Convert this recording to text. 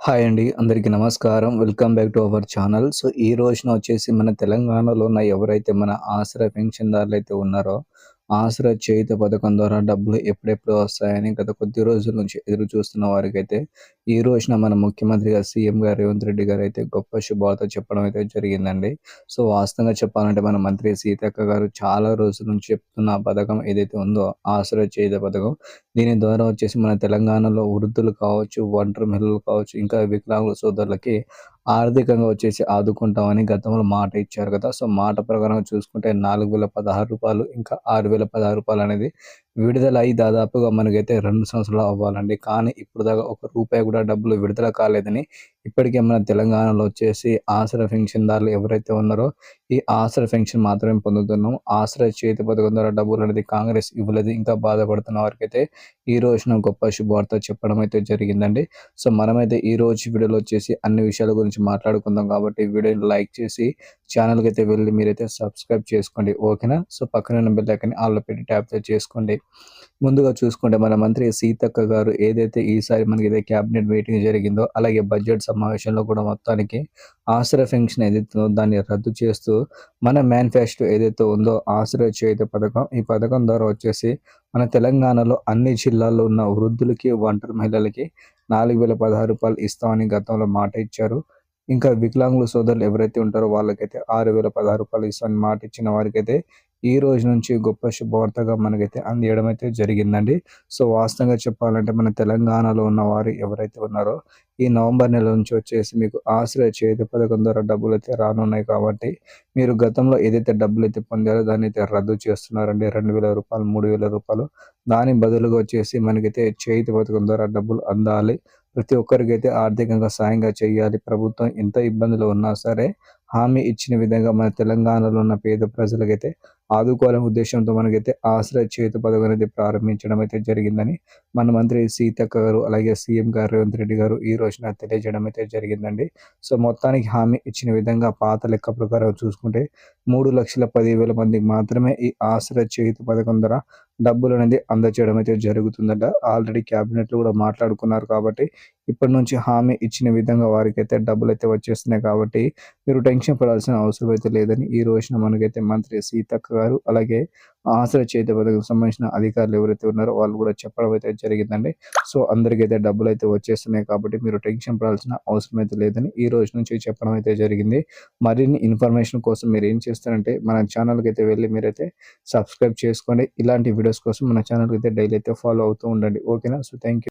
Hi అండి అందరికీ నమస్కారం. Welcome back to our channel. So ఈ రోజున వచ్చేసి మన తెలంగాణలో ఉన్న ఎవరైతే మన ఆసరా పెన్షన్దారులు అయితే ఉన్నారో ఆసరా చేయుత పథకం ద్వారా డబ్బులు ఎప్పుడెప్పుడు వస్తాయని గత కొద్ది రోజుల నుంచి ఎదురు చూస్తున్న వారికైతే ఈ రోజున మన ముఖ్యమంత్రిగా సీఎం గారు రేవంత్ రెడ్డి గారు అయితే గొప్ప శుభార్త చెప్పడం అయితే జరిగిందండి. సో వాస్తవంగా చెప్పాలంటే మన మంత్రి సీతక్క గారు చాలా రోజుల నుంచి చెప్తున్న పథకం ఏదైతే ఉందో ఆశ్రయ చేయుత పథకం దీని ద్వారా వచ్చేసి మన తెలంగాణలో వృద్ధులు కావచ్చు ఒంటరి మహిళలు కావచ్చు ఇంకా వికలాంగుల సోదరులకి ఆర్థికంగా వచ్చేసి ఆదుకుంటామని గతంలో మాట ఇచ్చారు కదా. సో మాట ప్రకారం చూసుకుంటే నాలుగు వేల పదహారు రూపాయలు ఇంకా ఆరు వేల పదహారు రూపాయలు అనేది విడుదల అయి దాదాపుగా మనకైతే రెండు సంవత్సరాలు అవ్వాలండి. కానీ ఇప్పుడు దాకా ఒక రూపాయి కూడా డబ్బులు విడుదల కాలేదని ఇప్పటికే మన తెలంగాణలో వచ్చేసి ఆసరా పెన్షన్దారులు ఎవరైతే ఉన్నారో ఈ ఆసరా పెన్షన్ మాత్రమే పొందుతున్నాం ఆసరా చేతి పథకం ద్వారా డబ్బులు అనేది కాంగ్రెస్ ఇవ్వలేదు. ఇంకా బాధపడుతున్న వారికైతే ఈ రోజున గొప్ప శుభవార్త చెప్పడం అయితే జరిగిందండి. సో మనమైతే ఈ రోజు వీడియోలో వచ్చేసి అన్ని విషయాల గురించి మాట్లాడుకుందాం కాబట్టి వీడియోని లైక్ చేసి ఛానల్కి అయితే వెళ్ళి మీరైతే సబ్స్క్రైబ్ చేసుకోండి. ఓకేనా? సో పక్కన బెల్ ఐకన్ ఆల్లో పెట్టి ట్యాప్ చేసుకోండి. ముందుగా చూసుకుంటే మన మంత్రి సీతక్క గారు ఏదైతే ఈసారి మనకి ఇదే క్యాబినెట్ మీటింగ్ జరిగిందో అలాగే బడ్జెట్ సమావేశంలో కూడా మొత్తానికి ఆశ్రయ పెన్షన్ ఏదైతే దాన్ని రద్దు చేస్తూ మన మేనిఫెస్టో ఏదైతే ఉందో ఆసరా చేత పథకం ఈ పథకం ద్వారా వచ్చేసి మన తెలంగాణలో అన్ని జిల్లాల్లో ఉన్న వృద్ధులకి ఒంటరి మహిళలకి నాలుగు వేల పదహారు రూపాయలు ఇస్తామని గతంలో మాట ఇచ్చారు. ఇంకా వికలాంగుల సోదరులు ఎవరైతే ఉంటారో వాళ్ళకైతే ఆరు వేల పదహారు రూపాయలు ఇస్తామని మాట ఇచ్చిన వారికైతే ఈ రోజు నుంచి గొప్ప శుభవార్తగా మనకైతే అందియడం అయితే జరిగిందండి. సో వాస్తవంగా చెప్పాలంటే మన తెలంగాణలో ఉన్న వారు ఎవరైతే ఉన్నారో ఈ నవంబర్ నెల నుంచి వచ్చేసి మీకు ఆశ్రయ చేతి పథకం ద్వారా డబ్బులు అయితే రానున్నాయి కాబట్టి మీరు గతంలో ఏదైతే డబ్బులు అయితే పొందారో దాన్ని అయితే రద్దు చేస్తున్నారండి. రెండు వేల రూపాయలు మూడు వేల రూపాయలు. దాని బదులుగా వచ్చేసి మనకైతే చేతి పథకం ద్వారా డబ్బులు అందాలి. ప్రతి ఒక్కరికైతే ఆర్థికంగా సాయంగా చేయాలి. ప్రభుత్వం ఎంత ఇబ్బందులు ఉన్నా సరే హామీ ఇచ్చిన విధంగా మన తెలంగాణలో ఉన్న పేద ప్రజలకైతే ఆదుకోవాలనే ఉద్దేశంతో మనకైతే ఆశ్రయ చేతు పథకం అనేది ప్రారంభించడం అయితే జరిగిందని మన మంత్రి సీతక్క గారు అలాగే సీఎం గారు రేవంత్ రెడ్డి గారు ఈ రోజున తెలియజేయడం అయితే జరిగిందండి. సో మొత్తానికి హామీ ఇచ్చిన విధంగా పాత లెక్క ప్రకారం చూసుకుంటే మూడు లక్షల పదివేల మందికి మాత్రమే ఈ ఆశ్రయ చేతు పథకం ద్వారా డబ్బులు అనేది అందచేయడం అయితే జరుగుతుందట. ఆల్రెడీ క్యాబినెట్లు కూడా మాట్లాడుకున్నారు కాబట్టి ఇప్పటి నుంచి హామీ ఇచ్చిన విధంగా వారికి అయితే డబ్బులు అయితే వచ్చేస్తున్నాయి కాబట్టి మీరు టెన్షన్ పడాల్సిన అవసరం అయితే లేదని ఈ రోజున మనకైతే మంత్రి సీతక్క గారు అలాగే ఆసరా చేతి పథకం సంబంధించిన అధికారులు ఎవరైతే ఉన్నారో వాళ్ళు కూడా చెప్పడం అయితే జరిగిందండి. సో అందరికైతే డబ్బులు అయితే వచ్చేస్తున్నాయి కాబట్టి మీరు టెన్షన్ పడాల్సిన అవసరం అయితే లేదని ఈ రోజు నుంచి చెప్పడం అయితే జరిగింది. మరిన్ని ఇన్ఫర్మేషన్ కోసం మీరు ఏం చేస్తారంటే మన ఛానల్కి అయితే వెళ్ళి మీరైతే సబ్స్క్రైబ్ చేసుకోండి. ఇలాంటి వీడియోస్ కోసం మన ఛానల్కి అయితే డైలీ అయితే ఫాలో అవుతూ ఉండండి. ఓకేనా? So thank